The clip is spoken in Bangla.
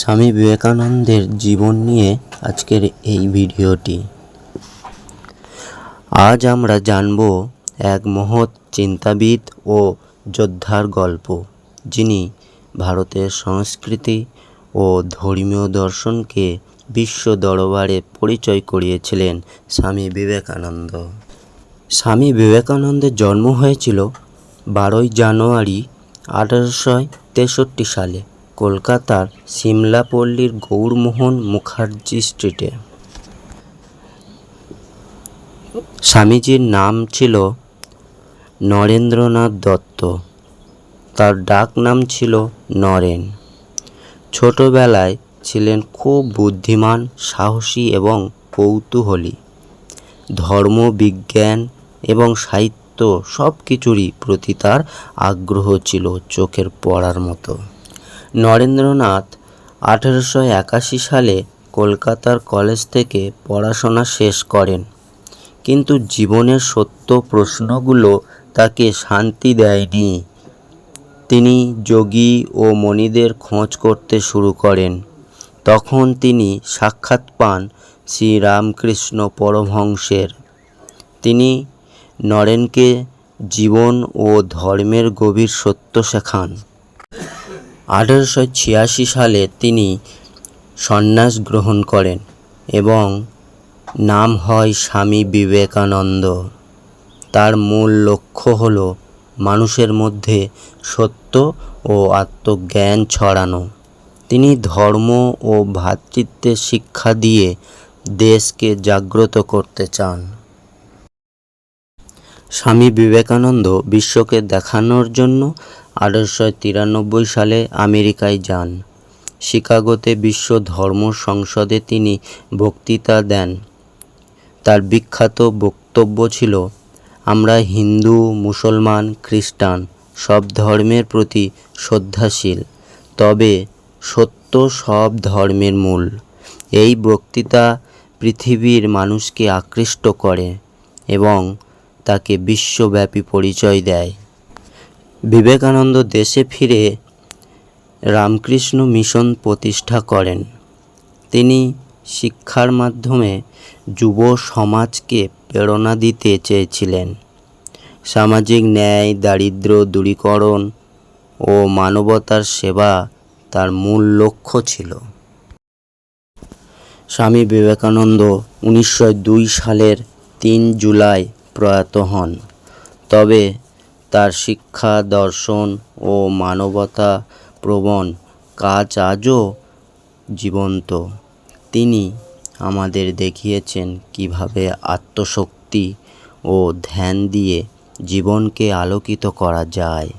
স্বামী বিবেকানন্দের জীবন নিয়ে আজকের এই ভিডিওটি। আজ আমরা জানব এক মহৎ চিন্তাবিদ ও যোদ্ধার গল্প, যিনি ভারতের সংস্কৃতি ও ধর্মীয় দর্শনকে বিশ্ব দরবারে পরিচয় করিয়েছিলেন স্বামী বিবেকানন্দ। স্বামী বিবেকানন্দের জন্ম হয়েছিল বারোই জানুয়ারি আঠারোশো তেষট্টি সালে। কলকাতার সিমলাপল্লীর গৌরমোহন মুখার্জি স্ট্রিটে। স্বামীজির নাম ছিল নরেন্দ্রনাথ দত্ত। তার ডাক নাম ছিল নরেন। ছোটবেলায় ছিলেন খুব বুদ্ধিমান, সাহসী এবং কৌতূহলী। ধর্ম, বিজ্ঞান এবং সাহিত্য সব কিছুরই প্রতি তার আগ্রহ ছিল চোখের পড়ার মতো। নরেন্দ্রনাথ আঠেরোশো একাশি সালে কলকাতার কলেজ থেকে পড়াশোনা শেষ করেন। কিন্তু জীবনের সত্য প্রশ্নগুলো তাকে শান্তি দেয়নি। তিনি যোগী ও মণিদের খোঁজ করতে শুরু করেন। তখন তিনি সাক্ষাৎ পান শ্রী রামকৃষ্ণ পরমহংসের। তিনি নরেনকে জীবন ও ধর্মের গভীর সত্য শেখান। আঠারোশো ছিয়াশি সালে তিনি সন্ন্যাস গ্রহণ করেন এবং নাম হয় স্বামী বিবেকানন্দ। তার মূল লক্ষ্য হল মানুষের মধ্যে সত্য ও আত্মজ্ঞান ছড়ানো। তিনি ধর্ম ও ভ্রাতৃত্বের শিক্ষা দিয়ে দেশকে জাগ্রত করতে চান। স্বামী বিবেকানন্দ বিশ্বকে দেখানোর জন্য আঠারোশো তিরানব্বই সালে আমেরিকায় যান। শিকাগোতে বিশ্ব ধর্ম সংসদে তিনি বক্তৃতা দেন। তার বিখ্যাত বক্তব্য ছিল, আমরা হিন্দু, মুসলমান, খ্রিস্টান, সব ধর্মের প্রতি শ্রদ্ধাশীল, তবে সত্য সব ধর্মের মূল। এই বক্তৃতা পৃথিবীর মানুষকে আকৃষ্ট করে এবং তাকে বিশ্বব্যাপী পরিচয় দেয়। বিবেকানন্দ দেশে ফিরে রামকৃষ্ণ মিশন প্রতিষ্ঠা করেন। তিনি শিক্ষার মাধ্যমে যুব সমাজকে প্রেরণা দিতে চেয়েছিলেন। সামাজিক ন্যায়, দারিদ্র, দূরীকরণ ও মানবতার সেবা তার মূল লক্ষ্য ছিল। স্বামী বিবেকানন্দ উনিশশো দুই সালের তিন জুলাই প্রয়াত হন। তবে তার শিক্ষা, দর্শন ও মানবতা প্রবণ কাজ আজও জীবন্ত। তিনি আমাদের দেখিয়েছেন কীভাবে আত্মশক্তি ও ধ্যান দিয়ে জীবনকে আলোকিত করা যায়।